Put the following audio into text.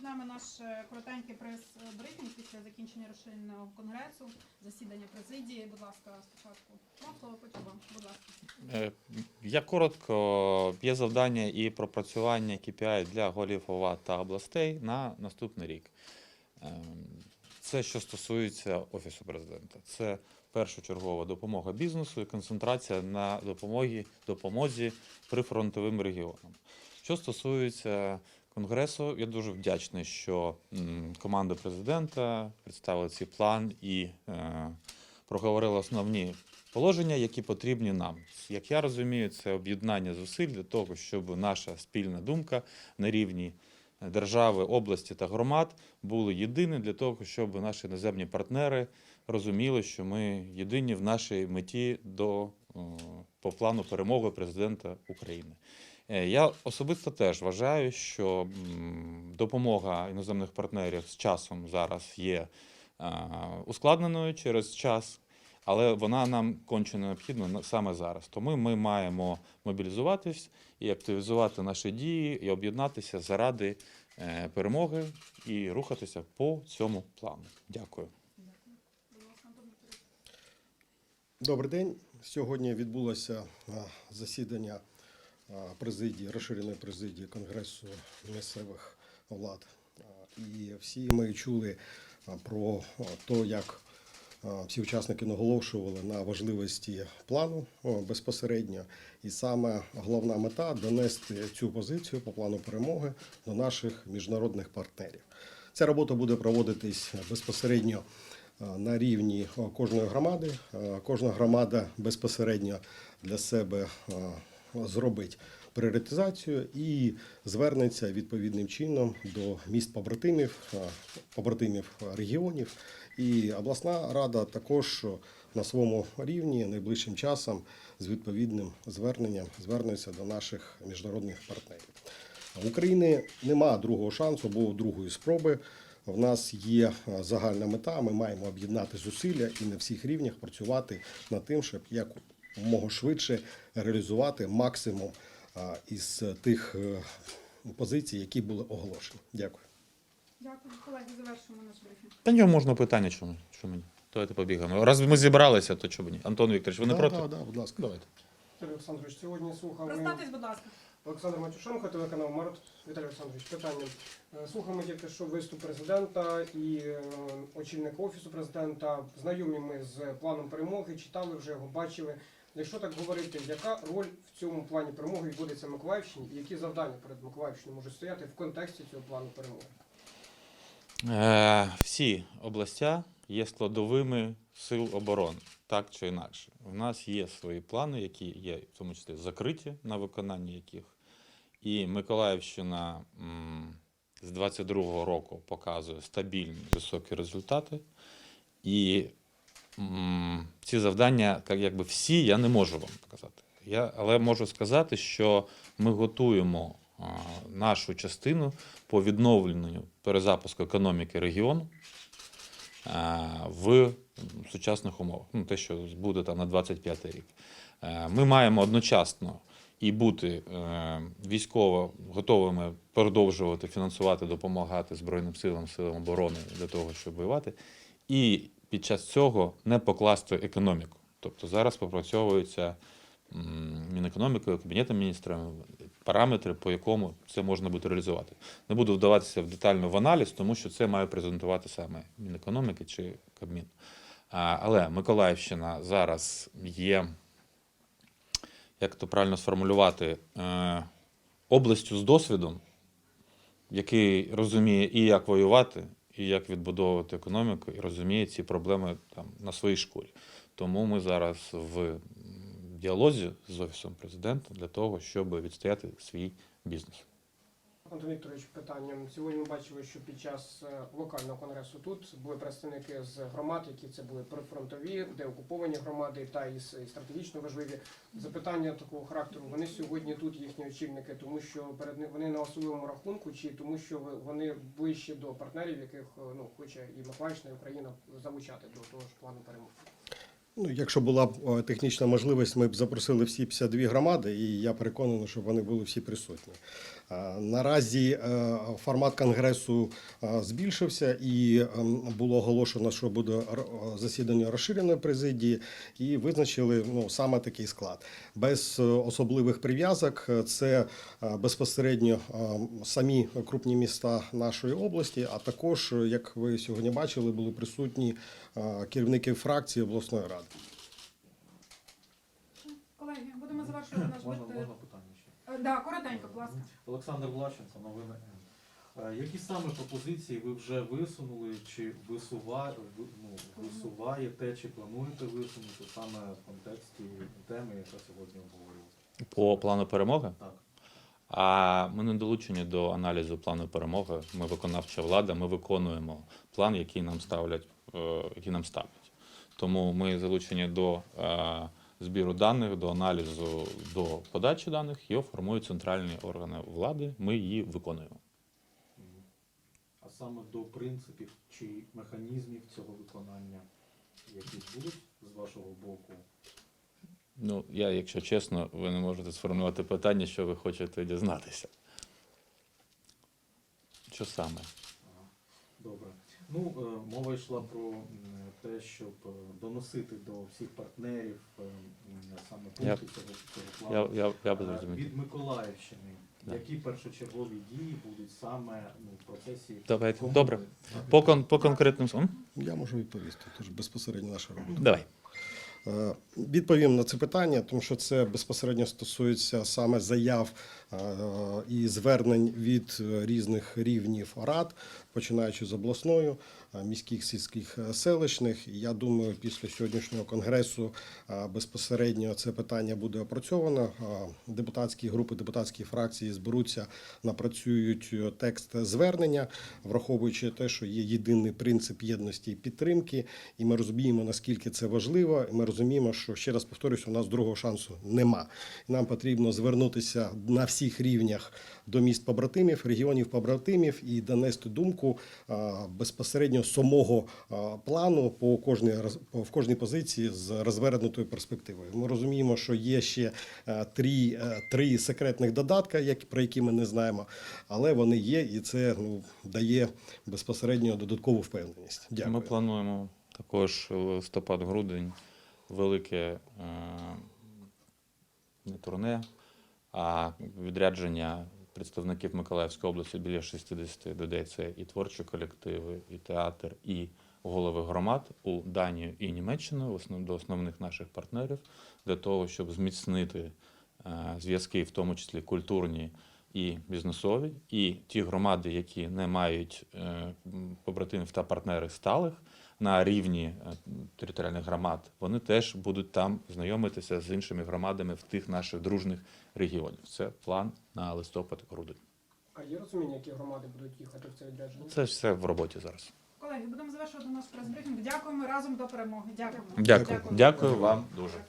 Починаємо наш е, коротенький прес-брифінг після закінчення розширеного конгресу, засідання президії. Будь ласка, спочатку вам слово, вам. Будь ласка. Е, Я коротко, є завдання і пропрацювання KPI для голів ОВА та областей на наступний рік. Ем, Це що стосується Офісу президента. Це першочергова допомога бізнесу і концентрація на допомогі, допомозі прифронтовим регіонам. Що стосується Конгресу, я дуже вдячний, що команда президента представила цей план і е, проговорила основні положення, які потрібні нам. Як я розумію, це об'єднання зусиль для того, щоб наша спільна думка на рівні держави, області та громад були єдині для того, щоб наші іноземні партнери розуміли, що ми єдині в нашій меті до по плану перемоги президента України. Е, Я особисто теж вважаю, що допомога іноземних партнерів з часом зараз є ускладненою через час, але вона нам конче необхідна саме зараз. Тому ми маємо мобілізуватись і активізувати наші дії, і об'єднатися заради е, перемоги і рухатися по цьому плану. Дякую. Добрий день. Сьогодні відбулося засідання президії, розширеної президії Конгресу місцевих влад. І всі ми чули про те, як всі учасники наголошували на важливості плану безпосередньо. І саме головна мета донести цю позицію по плану перемоги до наших міжнародних партнерів. Ця робота буде проводитись безпосередньо на рівні кожної громади. Кожна громада безпосередньо для себе зробить пріоритизацію і звернеться відповідним чином до міст побратимів, побратимів регіонів. І обласна рада також на своєму рівні найближчим часом з відповідним зверненням звернеться до наших міжнародних партнерів. В України нема другого шансу або другої спроби. В нас є загальна мета. Ми маємо об'єднати зусилля і на всіх рівнях працювати над тим, щоб якомога швидше реалізувати максимум із тих е, позицій, які були оголошені. Дякую. Дякую, колеги. Завершуємо наш брифінг. Та нього можна питання, чому? Що мені? Давайте побігаємо. Раз ми зібралися, то чому ні? Антон Вікторович, ви не да, проти? Да, да, будь ласка. Давайте. Віталій Олександрович, сьогодні слухали Представтесь, будь ласка. Олександр Матюшенко, телеканал Март. Віталій Олександрович, питання. Е, Слухаємо тільки що виступ президента і е, очільника офісу президента. Знайомі ми з планом перемоги, читали вже його, бачили. Якщо так говорити, яка роль в цьому плані перемоги відводиться Миколаївщині і які завдання перед Миколаївщиною можуть стояти в контексті цього плану перемоги? Е, всі областя є складовими сил оборони, так чи інакше. У нас є свої плани, які є в тому числі закриті на виконання яких. І Миколаївщина з 22-го року показує стабільні високі результати. І ці завдання, як якби всі, я не можу вам показати. Я, але можу сказати, що ми готуємо нашу частину по відновленню перезапуску економіки регіону в сучасних умовах. Ну, те, що буде там на 25 рік. Е, Ми маємо одночасно і бути е, військово готовими продовжувати фінансувати, допомагати Збройним силам, силам оборони для того, щоб воювати, і під час цього не покласти економіку. Тобто зараз попрацьовується Мінекономікою, Кабінетом міністрів, параметри, по якому це можна буде реалізувати. Не буду вдаватися в детально в аналіз, тому що це має презентувати саме Мінекономіки чи Кабмін. Але Миколаївщина зараз є, як то правильно сформулювати, е, областю з досвідом, який розуміє і як воювати, і як відбудовувати економіку, і розуміє ці проблеми там на своїй шкурі. Тому ми зараз в діалозі з офісом президента для того, щоб відстояти свій бізнес. Антон Вікторович, питання. Сьогодні ми бачили, що під час е, локального конгресу тут були представники з громад, які це були прифронтові, де окуповані громади та і стратегічно важливі. Запитання такого характеру. Вони сьогодні тут, їхні очільники, тому що перед ни- вони на особливому рахунку, чи тому, що вони ближче до партнерів, яких е, ну хоче і Миколаївщина, і Україна залучати до того ж плану перемоги. Ну, якщо була б е, технічна можливість, ми б запросили всі 52 громади, і я переконаний, щоб вони були всі присутні. Е, Наразі е, формат конгресу збільшився і ем, було оголошено, що буде засідання розширеної президії, і визначили ну, саме такий склад. Без особливих прив'язок це безпосередньо самі крупні міста нашої області, а також, як ви сьогодні бачили, були присутні керівники фракції обласної ради. Колеги, будемо завершувати наш Можна, бит. можна питання ще? Е, Да, коротенько, будь ласка. Олександр Влащенко, новини. Е, Які саме пропозиції ви вже висунули, чи висува... ви- ну, висуваєте, чи плануєте висунути саме в контексті теми, яка сьогодні обговорювалася? По плану перемоги. Так. А ми не долучені до аналізу плану перемоги. Ми виконавча влада, ми виконуємо план, який нам ставлять, е, який нам ставлять. Тому ми залучені до е, збіру даних, до аналізу, до подачі даних. Його формують центральні органи влади. Ми її виконуємо. А саме до принципів чи механізмів цього виконання, які будуть з вашого боку? Ну, я, якщо чесно, ви не можете сформулювати питання, що ви хочете дізнатися. Що саме? Добре. Ну, е, мова йшла про те, щоб е, доносити до всіх партнерів е, саме Я- пункти цього, цього плану. я, я б Е. Від Миколаївщини. Да. Які першочергові дії будуть саме ну, в процесі? Давайте. Добре. По, кон, по конкретним словам? Я можу відповісти, тож безпосередньо наша робота. Давай. Відповім на це питання, тому що це безпосередньо стосується саме заяв е, і звернень від е, різних рівнів рад, починаючи з обласною, е, міських, сільських, селищних. Я думаю, після сьогоднішнього конгресу безпосередньо це питання буде опрацьовано. Депутатські групи, депутатські фракції зберуться, напрацюють текст звернення, враховуючи те, що є єдиний принцип єдності і підтримки, і ми розуміємо, наскільки це важливо. І ми розуміємо, що ще раз повторюсь, у нас другого шансу нема. Нам потрібно звернутися на всіх рівнях до міст побратимів, регіонів побратимів і донести думку безпосередньо самого плану по кожній в кожній позиції з розвернутою перспективою. Ми розуміємо, що є ще е, три, е, три секретних додатка, які про які ми не знаємо, але вони є, і це ну дає безпосередньо додаткову впевненість. Дякую. Ми плануємо також листопад-грудень велике е, не турне, а відрядження представників Миколаївської області біля 60 людей. Це і творчі колективи, і театр, і голови громад у Данію і Німеччину, до основних наших партнерів, для того, щоб зміцнити е, зв'язки, в тому числі культурні і бізнесові, і ті громади, які не мають е, побратимів та партнерів сталих на рівні е, територіальних громад, вони теж будуть там знайомитися з іншими громадами в тих наших дружних регіонів. Це план на листопад-грудень. А є розуміння, які громади будуть їхати в це відрядження? Це ж все в роботі зараз. Колеги, будемо завершувати наш прес-брифінг. Дякуємо разом до перемоги. Дякуємо. Дякую. Дякую вам дуже.